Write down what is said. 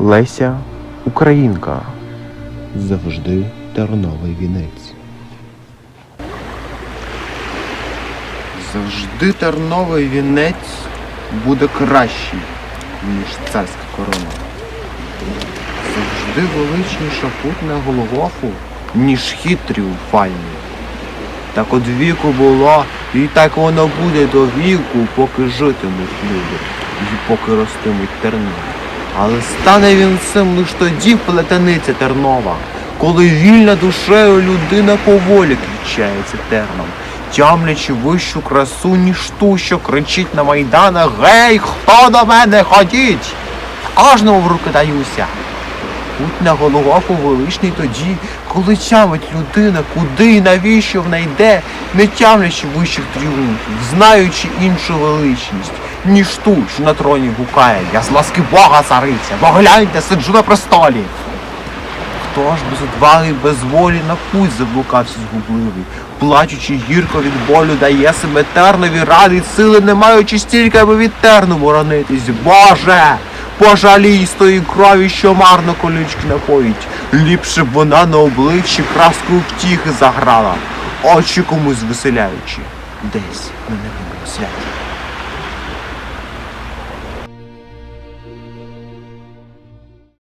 Леся Українка. Завжди терновий вінець. Завжди терновий вінець буде кращий, ніж царська корона. Завжди величніша путь на Голгофу, ніж хід тріумфальний. Так от віку було, і так воно буде до віку, поки житимуть люди, і поки ростимуть терни. Але стане він цим лиш тоді плетениця тернова, коли вільна душею людина поволі квічається терном, тямлячи вищу красу, ніж ту, що кричить на майданах Гей, хто до мене ходіть? Кожному в руки даюся. Путь на Голгофу величний тоді, коли тямить людина, куди і навіщо внайде, не тямлячи вищих тріумфів, знаючи іншу величність, ніж ту, що на троні гукає. Я з ласки Бога цариця, бо гляньте, сиджу на престолі. Хто ж без одваги без волі на путь заблукався згубливий, плачучи гірко від болю, дає себе тернові ради, сили не маючи стільки, аби від терну боронитись. Боже! Пожалій з тої крові, що марно колючки напоїть. Ліпше б вона на обличчі краскою втіхи заграла, очі комусь веселяючи, десь на невинному святі.